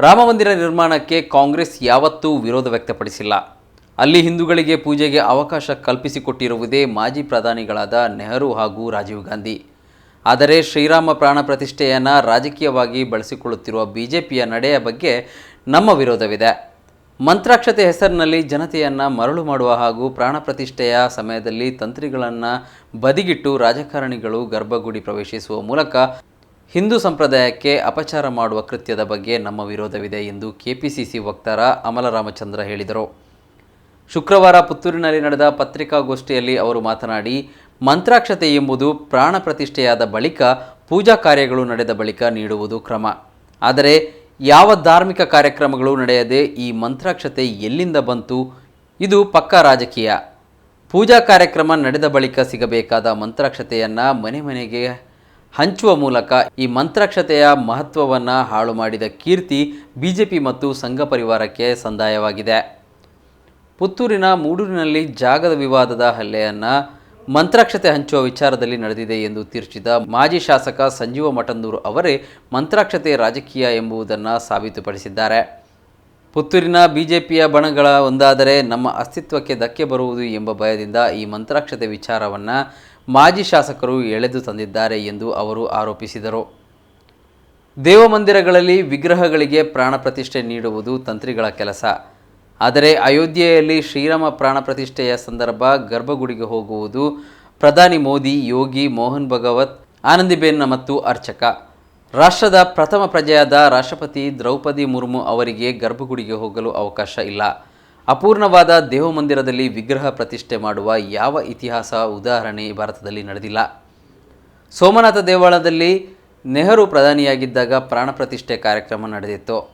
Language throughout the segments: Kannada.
ರಾಮಮಂದಿರ ನಿರ್ಮಾಣಕ್ಕೆ ಕಾಂಗ್ರೆಸ್ ಯಾವತ್ತೂ ವಿರೋಧ ವ್ಯಕ್ತಪಡಿಸಿಲ್ಲ. ಅಲ್ಲಿ ಹಿಂದೂಗಳಿಗೆ ಪೂಜೆಗೆ ಅವಕಾಶ ಕಲ್ಪಿಸಿಕೊಟ್ಟಿರುವುದೇ ಮಾಜಿ ಪ್ರಧಾನಿಗಳಾದ ನೆಹರು ಹಾಗೂ ರಾಜೀವ್ ಗಾಂಧಿ. ಆದರೆ ಶ್ರೀರಾಮ ಪ್ರಾಣ ಪ್ರತಿಷ್ಠೆಯನ್ನು ರಾಜಕೀಯವಾಗಿ ಬಳಸಿಕೊಳ್ಳುತ್ತಿರುವ ಬಿಜೆಪಿಯ ನಡೆಯ ಬಗ್ಗೆ ನಮ್ಮ ವಿರೋಧವಿದೆ. ಮಂತ್ರಾಕ್ಷತೆ ಹೆಸರಿನಲ್ಲಿ ಜನತೆಯನ್ನು ಮರಳು ಮಾಡುವ ಹಾಗೂ ಪ್ರಾಣ ಪ್ರತಿಷ್ಠೆಯ ಸಮಯದಲ್ಲಿ ತಂತ್ರಿಗಳನ್ನು ಬದಿಗಿಟ್ಟು ರಾಜಕಾರಣಿಗಳು ಗರ್ಭಗುಡಿ ಪ್ರವೇಶಿಸುವ ಮೂಲಕ ಹಿಂದೂ ಸಂಪ್ರದಾಯಕ್ಕೆ ಅಪಚಾರ ಮಾಡುವ ಕೃತ್ಯದ ಬಗ್ಗೆ ನಮ್ಮ ವಿರೋಧವಿದೆ ಎಂದು ಕೆಪಿಸಿಸಿ ವಕ್ತಾರ ಅಮಲರಾಮಚಂದ್ರ ಹೇಳಿದರು. ಶುಕ್ರವಾರ ಪುತ್ತೂರಿನಲ್ಲಿ ನಡೆದ ಪತ್ರಿಕಾಗೋಷ್ಠಿಯಲ್ಲಿ ಅವರು ಮಾತನಾಡಿ, ಮಂತ್ರಾಕ್ಷತೆ ಎಂಬುದು ಪ್ರಾಣ ಪ್ರತಿಷ್ಠೆಯಾದ ಬಳಿಕ ಪೂಜಾ ಕಾರ್ಯಗಳು ನಡೆದ ಬಳಿಕ ನೀಡುವುದು ಕ್ರಮ. ಆದರೆ, ಯಾವ ಧಾರ್ಮಿಕ ಕಾರ್ಯಕ್ರಮಗಳು ನಡೆಯದೆ ಈ ಮಂತ್ರಾಕ್ಷತೆ ಎಲ್ಲಿಂದ ಬಂತು? ಇದು ಪಕ್ಕಾ ರಾಜಕೀಯ. ಪೂಜಾ ಕಾರ್ಯಕ್ರಮ ನಡೆದ ಬಳಿಕ ಸಿಗಬೇಕಾದ ಮಂತ್ರಾಕ್ಷತೆಯನ್ನು ಮನೆ ಮನೆಗೆ ಹಂಚುವ ಮೂಲಕ ಈ ಮಂತ್ರಾಕ್ಷತೆಯ ಮಹತ್ವವನ್ನು ಹಾಳು ಮಾಡಿದ ಕೀರ್ತಿ ಬಿಜೆಪಿ ಮತ್ತು ಸಂಘ ಪರಿವಾರಕ್ಕೆ ಸಂದಾಯವಾಗಿದೆ. ಪುತ್ತೂರಿನ ಮೂಡೂರಿನಲ್ಲಿ ಜಾಗದ ವಿವಾದದ ಹಲ್ಲೆಯನ್ನು ಮಂತ್ರಾಕ್ಷತೆ ಹಂಚುವ ವಿಚಾರದಲ್ಲಿ ನಡೆದಿದೆ ಎಂದು ತೀರ್ಚಿದ ಮಾಜಿ ಶಾಸಕ ಸಂಜೀವ ಮಠಂದೂರು ಅವರೇ ಮಂತ್ರಾಕ್ಷತೆ ರಾಜಕೀಯ ಎಂಬುದನ್ನು ಸಾಬೀತುಪಡಿಸಿದ್ದಾರೆ. ಪುತ್ತೂರಿನ ಬಿಜೆಪಿಯ ಬಣಗಳ ಒಂದಾದರೆ ನಮ್ಮ ಅಸ್ತಿತ್ವಕ್ಕೆ ಧಕ್ಕೆ ಬರುವುದು ಎಂಬ ಭಯದಿಂದ ಈ ಮಂತ್ರಾಕ್ಷತೆ ವಿಚಾರವನ್ನು ಮಾಜಿ ಶಾಸಕರು ಎಳೆದು ತಂದಿದ್ದಾರೆ ಎಂದು ಅವರು ಆರೋಪಿಸಿದರು. ದೇವಮಂದಿರಗಳಲ್ಲಿ ವಿಗ್ರಹಗಳಿಗೆ ಪ್ರಾಣ ಪ್ರತಿಷ್ಠೆ ನೀಡುವುದು ತಂತ್ರಿಗಳ ಕೆಲಸ. ಆದರೆ ಅಯೋಧ್ಯೆಯಲ್ಲಿ ಶ್ರೀರಾಮ ಪ್ರಾಣ ಪ್ರತಿಷ್ಠೆಯ ಸಂದರ್ಭ ಗರ್ಭಗುಡಿಗೆ ಹೋಗುವುದು ಪ್ರಧಾನಿ ಮೋದಿ, ಯೋಗಿ, ಮೋಹನ್ ಭಗವತ್ ಆನಂದಿಬೆನ್ ಮತ್ತು ಅರ್ಚಕ. ರಾಷ್ಟ್ರದ ಪ್ರಥಮ ಪ್ರಜೆಯಾದ ರಾಷ್ಟ್ರಪತಿ ದ್ರೌಪದಿ ಮುರ್ಮು ಅವರಿಗೆ ಗರ್ಭಗುಡಿಗೆ ಹೋಗಲು ಅವಕಾಶ ಇಲ್ಲ. ಅಪೂರ್ಣವಾದ ದೇವಮಂದಿರದಲ್ಲಿ ವಿಗ್ರಹ ಪ್ರತಿಷ್ಠೆ ಮಾಡುವ ಯಾವ ಇತಿಹಾಸ ಉದಾಹರಣೆ ಭಾರತದಲ್ಲಿ ನಡೆದಿಲ್ಲ. ಸೋಮನಾಥ ದೇವಾಲಯದಲ್ಲಿ ನೆಹರು ಪ್ರಧಾನಿಯಾಗಿದ್ದಾಗ ಪ್ರಾಣ ಪ್ರತಿಷ್ಠೆ ಕಾರ್ಯಕ್ರಮ ನಡೆದಿತ್ತು.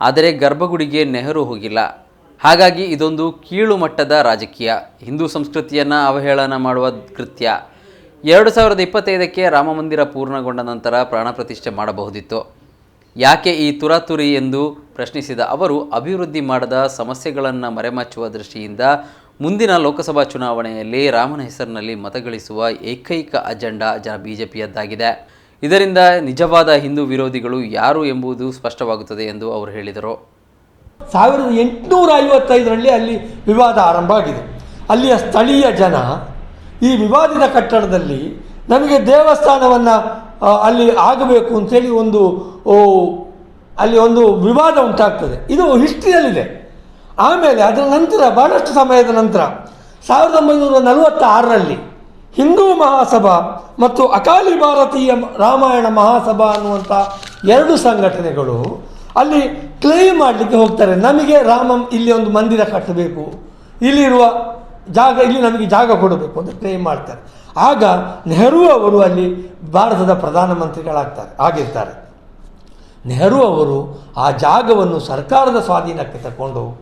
ಆದರೆ ಗರ್ಭಗುಡಿಗೆ ನೆಹರು ಹೋಗಿಲ್ಲ. ಹಾಗಾಗಿ ಇದೊಂದು ಕೀಳು ಮಟ್ಟದ ರಾಜಕೀಯ. ಹಿಂದೂ ಸಂಸ್ಕೃತಿಯನ್ನು ಅವಹೇಳನ ಮಾಡುವ ಕೃತ್ಯ. ಎರಡು ಸಾವಿರದ ಇಪ್ಪತ್ತೈದಕ್ಕೆ ರಾಮಮಂದಿರ ಪೂರ್ಣಗೊಂಡ ನಂತರ ಪ್ರಾಣ ಪ್ರತಿಷ್ಠೆ ಮಾಡಬಹುದಿತ್ತು. ಯಾಕೆ ಈ ತುರಾತುರಿ ಎಂದು ಪ್ರಶ್ನಿಸಿದ ಅವರು, ಅಭಿವೃದ್ಧಿ ಮಾಡದ ಸಮಸ್ಯೆಗಳನ್ನು ಮರೆಮಾಚುವ ದೃಷ್ಟಿಯಿಂದ ಮುಂದಿನ ಲೋಕಸಭಾ ಚುನಾವಣೆಯಲ್ಲಿ ರಾಮನ ಹೆಸರಿನಲ್ಲಿ ಮತಗಳಿಸುವ ಏಕೈಕ ಅಜೆಂಡಾ ಜನ ಬಿಜೆಪಿಯದ್ದಾಗಿದೆ. ಇದರಿಂದ ನಿಜವಾದ ಹಿಂದೂ ವಿರೋಧಿಗಳು ಯಾರು ಎಂಬುದು ಸ್ಪಷ್ಟವಾಗುತ್ತದೆ ಎಂದು ಅವರು ಹೇಳಿದರು. ಸಾವಿರದ ಎಂಟುನೂರ ಐವತ್ತೈದರಲ್ಲಿ ಅಲ್ಲಿ ವಿವಾದ ಆರಂಭ ಆಗಿದೆ. ಅಲ್ಲಿಯ ಸ್ಥಳೀಯ ಜನ ಈ ವಿವಾದಿತ ಕಟ್ಟಡದಲ್ಲಿ ನಮಗೆ ದೇವಸ್ಥಾನವನ್ನು ಅಲ್ಲಿ ಆಗಬೇಕು ಅಂತೇಳಿ ಒಂದು ಅಲ್ಲಿ ಒಂದು ವಿವಾದ ಉಂಟಾಗ್ತದೆ. ಇದು ಹಿಸ್ಟ್ರಿಯಲ್ಲಿದೆ. ಆಮೇಲೆ ಅದರ ನಂತರ, ಬಹಳಷ್ಟು ಸಮಯದ ನಂತರ, ಸಾವಿರದ ಒಂಬೈನೂರ ನಲವತ್ತಾರರಲ್ಲಿ ಹಿಂದೂ ಮಹಾಸಭಾ ಮತ್ತು ಅಕಾಲಿ ಭಾರತೀಯ ರಾಮಾಯಣ ಮಹಾಸಭಾ ಅನ್ನುವಂಥ ಎರಡು ಸಂಘಟನೆಗಳು ಅಲ್ಲಿ ಕ್ಲೇಮ್ ಮಾಡಲಿಕ್ಕೆ ಹೋಗ್ತಾರೆ. ನಮಗೆ ರಾಮಂ ಇಲ್ಲಿ ಒಂದು ಮಂದಿರ ಕಟ್ಟಬೇಕು. ಇಲ್ಲಿರುವ ಜಾಗ, ಇಲ್ಲಿ ನಮಗೆ ಜಾಗ ಕೊಡಬೇಕು ಅಂತ ಕ್ಲೇಮ್ ಮಾಡ್ತಾರೆ. ಆಗ ನೆಹರು ಅವರು ಅಲ್ಲಿ ಭಾರತದ ಪ್ರಧಾನಮಂತ್ರಿಗಳಾಗ್ತಾರೆ, ಆಗಿರ್ತಾರೆ. ನೆಹರು ಅವರು ಆ ಜಾಗವನ್ನು ಸರ್ಕಾರದ ಸ್ವಾಧೀನಕ್ಕೆ ತಗೊಂಡು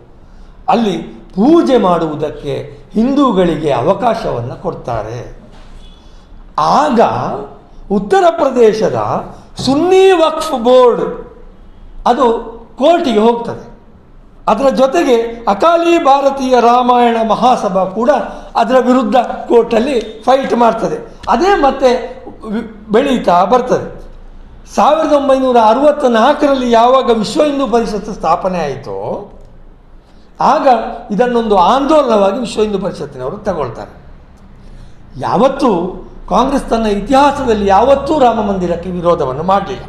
ಅಲ್ಲಿ ಪೂಜೆ ಮಾಡುವುದಕ್ಕೆ ಹಿಂದೂಗಳಿಗೆ ಅವಕಾಶವನ್ನು ಕೊಡ್ತಾರೆ. ಆಗ ಉತ್ತರ ಪ್ರದೇಶದ ಸುನ್ನಿ ವಕ್ಫ್ ಬೋರ್ಡ್ ಅದು ಕೋರ್ಟಿಗೆ ಹೋಗ್ತದೆ. ಅದರ ಜೊತೆಗೆ ಅಕಾಲಿ ಭಾರತೀಯ ರಾಮಾಯಣ ಮಹಾಸಭಾ ಕೂಡ ಅದರ ವಿರುದ್ಧ ಕೋರ್ಟಲ್ಲಿ ಫೈಟ್ ಮಾಡ್ತದೆ. ಅದೇ ಮತ್ತೆ ಬೆಳೀತಾ ಬರ್ತದೆ. ಸಾವಿರದ ಒಂಬೈನೂರ ಅರವತ್ತ ನಾಲ್ಕರಲ್ಲಿ ಯಾವಾಗ ವಿಶ್ವ ಹಿಂದೂ ಪರಿಷತ್ತು ಸ್ಥಾಪನೆ ಆಯಿತೋ, ಆಗ ಇದನ್ನೊಂದು ಆಂದೋಲನವಾಗಿ ವಿಶ್ವ ಹಿಂದೂ ಪರಿಷತ್ತಿನವರು ತಗೊಳ್ತಾರೆ. ಯಾವತ್ತೂ ಕಾಂಗ್ರೆಸ್ ತನ್ನ ಇತಿಹಾಸದಲ್ಲಿ ಯಾವತ್ತೂ ರಾಮ ಮಂದಿರಕ್ಕೆ ವಿರೋಧವನ್ನು ಮಾಡಲಿಲ್ಲ.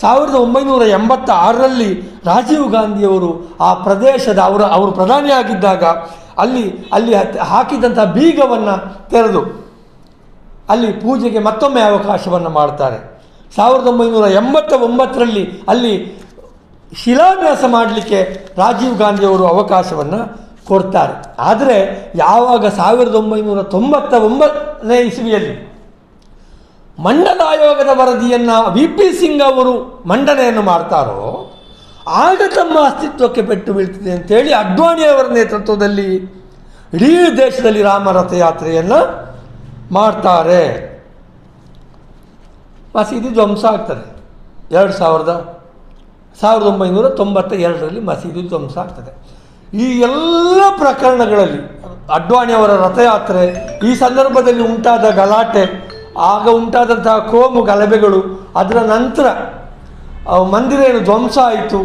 ಸಾವಿರದ ಒಂಬೈನೂರ ಎಂಬತ್ತ ಆರರಲ್ಲಿ ರಾಜೀವ್ ಗಾಂಧಿಯವರು ಆ ಪ್ರದೇಶದ ಅವರು ಅವರು ಪ್ರಧಾನಿಯಾಗಿದ್ದಾಗ ಅಲ್ಲಿ ಅಲ್ಲಿ ಹಾಕಿದಂಥ ಬೀಗವನ್ನು ತೆರೆದು ಅಲ್ಲಿ ಪೂಜೆಗೆ ಮತ್ತೊಮ್ಮೆ ಅವಕಾಶವನ್ನು ಮಾಡ್ತಾರೆ. ಸಾವಿರದ ಒಂಬೈನೂರ ಎಂಬತ್ತ ಒಂಬತ್ತರಲ್ಲಿ ಅಲ್ಲಿ ಶಿಲಾನ್ಯಾಸ ಮಾಡಲಿಕ್ಕೆ ರಾಜೀವ್ ಗಾಂಧಿಯವರು ಅವಕಾಶವನ್ನು ಕೊಡ್ತಾರೆ. ಆದರೆ ಯಾವಾಗ ಸಾವಿರದ ಒಂಬೈನೂರ ತೊಂಬತ್ತ ಒಂಬತ್ತನೇ ಇಸವಿಯಲ್ಲಿ ಮಂಡಲ ಆಯೋಗದ ವರದಿಯನ್ನು ವಿ ಪಿ ಸಿಂಗ್ ಅವರು ಮಂಡನೆಯನ್ನು ಮಾಡ್ತಾರೋ, ಆಗ ತಮ್ಮ ಅಸ್ತಿತ್ವಕ್ಕೆ ಪೆಟ್ಟು ಬೀಳ್ತಿದೆ ಅಂತೇಳಿ ಅಡ್ವಾಣಿಯವರ ನೇತೃತ್ವದಲ್ಲಿ ಇಡೀ ದೇಶದಲ್ಲಿ ರಾಮರಥಯಾತ್ರೆಯನ್ನು ಮಾಡ್ತಾರೆ. ಮಸೀದಿ ಧ್ವಂಸ ಆಗ್ತದೆ. ಎರಡು ಸಾವಿರದ ಸಾವಿರದ ಒಂಬೈನೂರ ತೊಂಬತ್ತ ಎರಡರಲ್ಲಿ ಮಸೀದಿ ಧ್ವಂಸ ಆಗ್ತದೆ. ಈ ಎಲ್ಲ ಪ್ರಕರಣಗಳಲ್ಲಿ, ಅಡ್ವಾಣಿ ಅವರ ರಥಯಾತ್ರೆ ಈ ಸಂದರ್ಭದಲ್ಲಿ ಉಂಟಾದ ಗಲಾಟೆ, ಆಗ ಉಂಟಾದಂತಹ ಕೋಮು ಗಲಭೆಗಳು, ಅದರ ನಂತರ ಮಂದಿರ ಏನು ಧ್ವಂಸ ಆಯಿತು,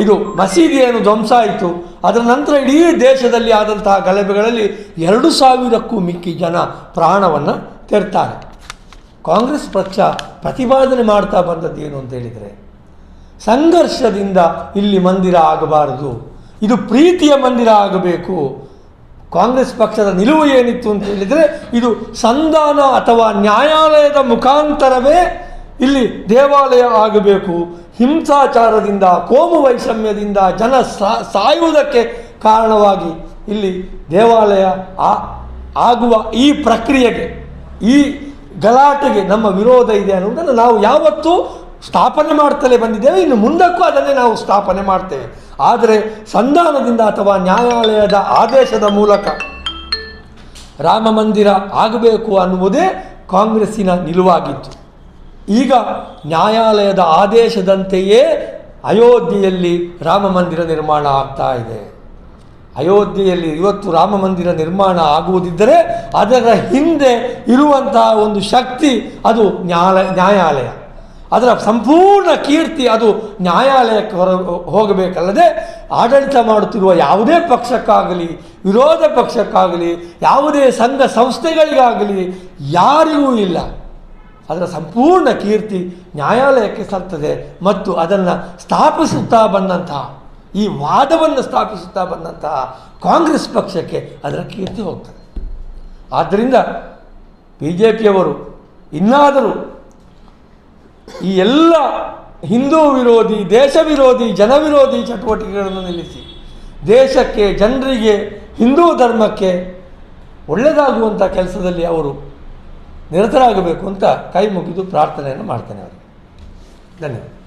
ಇದು ಮಸೀದಿ ಏನು ಧ್ವಂಸ ಆಯಿತು, ಅದರ ನಂತರ ಇಡೀ ದೇಶದಲ್ಲಿ ಆದಂತಹ ಗಲಭೆಗಳಲ್ಲಿ ಎರಡು ಸಾವಿರಕ್ಕೂ ಮಿಕ್ಕಿ ಜನ ಪ್ರಾಣವನ್ನು ತೆರ್ತಾರೆ. ಕಾಂಗ್ರೆಸ್ ಪಕ್ಷ ಪ್ರತಿಪಾದನೆ ಮಾಡ್ತಾ ಬಂದದ್ದು ಏನು ಅಂತ ಹೇಳಿದರೆ, ಸಂಘರ್ಷದಿಂದ ಇಲ್ಲಿ ಮಂದಿರ ಆಗಬಾರದು, ಇದು ಪ್ರೀತಿಯ ಮಂದಿರ ಆಗಬೇಕು, ಕಾಂಗ್ರೆಸ್ ಪಕ್ಷದ ನಿಲುವು ಏನಿತ್ತು ಅಂತ ಹೇಳಿದರೆ, ಇದು ಸಂಧಾನ ಅಥವಾ ನ್ಯಾಯಾಲಯದ ಮುಖಾಂತರವೇ ಇಲ್ಲಿ ದೇವಾಲಯ ಆಗಬೇಕು, ಹಿಂಸಾಚಾರದಿಂದ, ಕೋಮು ವೈಷಮ್ಯದಿಂದ ಜನ ಸಾಯುವುದಕ್ಕೆ ಕಾರಣವಾಗಿ ಇಲ್ಲಿ ದೇವಾಲಯ ಆಗುವ ಈ ಪ್ರಕ್ರಿಯೆಗೆ, ಈ ಗಲಾಟೆಗೆ ನಮ್ಮ ವಿರೋಧ ಇದೆ ಅನ್ನುವುದನ್ನು ನಾವು ಯಾವತ್ತೂ ಸ್ಥಾಪನೆ ಮಾಡ್ತಲೇ ಬಂದಿದ್ದೇವೆ. ಇನ್ನು ಮುಂದಕ್ಕೂ ಅದನ್ನೇ ನಾವು ಸ್ಥಾಪನೆ ಮಾಡ್ತೇವೆ. ಆದರೆ ಸಂಧಾನದಿಂದ ಅಥವಾ ನ್ಯಾಯಾಲಯದ ಆದೇಶದ ಮೂಲಕ ರಾಮ ಮಂದಿರ ಆಗಬೇಕು ಅನ್ನುವುದೇ ಕಾಂಗ್ರೆಸ್ಸಿನ ನಿಲುವಾಗಿತ್ತು. ಈಗ ನ್ಯಾಯಾಲಯದ ಆದೇಶದಂತೆಯೇ ಅಯೋಧ್ಯೆಯಲ್ಲಿ ರಾಮ ಮಂದಿರ ನಿರ್ಮಾಣ ಆಗ್ತಾ ಇದೆ. ಅಯೋಧ್ಯೆಯಲ್ಲಿ ಇವತ್ತು ರಾಮ ಮಂದಿರ ನಿರ್ಮಾಣ ಆಗುವುದಿದ್ದರೆ ಅದರ ಹಿಂದೆ ಇರುವಂತಹ ಒಂದು ಶಕ್ತಿ ಅದು ನ್ಯಾಯಾಲಯ. ಅದರ ಸಂಪೂರ್ಣ ಕೀರ್ತಿ ಅದು ನ್ಯಾಯಾಲಯಕ್ಕೆ ಹೊರ ಹೋಗಬೇಕಲ್ಲದೆ ಆಡಳಿತ ಮಾಡುತ್ತಿರುವ ಯಾವುದೇ ಪಕ್ಷಕ್ಕಾಗಲಿ, ವಿರೋಧ ಪಕ್ಷಕ್ಕಾಗಲಿ, ಯಾವುದೇ ಸಂಘ ಸಂಸ್ಥೆಗಳಿಗಾಗಲಿ ಯಾರಿಗೂ ಇಲ್ಲ. ಅದರ ಸಂಪೂರ್ಣ ಕೀರ್ತಿ ನ್ಯಾಯಾಲಯಕ್ಕೆ ಸಲ್ತದೆ ಮತ್ತು ಅದನ್ನು ಸ್ಥಾಪಿಸುತ್ತಾ ಬಂದಂತಹ ಈ ವಾದವನ್ನು ಸ್ಥಾಪಿಸುತ್ತಾ ಬಂದಂತಹ ಕಾಂಗ್ರೆಸ್ ಪಕ್ಷಕ್ಕೆ ಅದರ ಕೀರ್ತಿ ಹೋಗ್ತದೆ. ಆದ್ದರಿಂದ ಬಿ ಜೆ ಪಿಯವರು ಇನ್ನಾದರೂ ಈ ಎಲ್ಲ ಹಿಂದೂ ವಿರೋಧಿ, ದೇಶ ವಿರೋಧಿ, ಜನ ವಿರೋಧಿ ಚಟುವಟಿಕೆಗಳನ್ನು ನಿಲ್ಲಿಸಿ ದೇಶಕ್ಕೆ, ಜನರಿಗೆ ಹಿಂದೂ ಧರ್ಮಕ್ಕೆ ಒಳ್ಳೆಯದಾಗುವಂಥ ಕೆಲಸದಲ್ಲಿ ಅವರು ನಿರತರಾಗಬೇಕು ಅಂತ ಕೈ ಮುಗಿದು ಪ್ರಾರ್ಥನೆಯನ್ನು ಮಾಡ್ತೇನೆ ಅವರಿಗೆ. ಧನ್ಯವಾದ.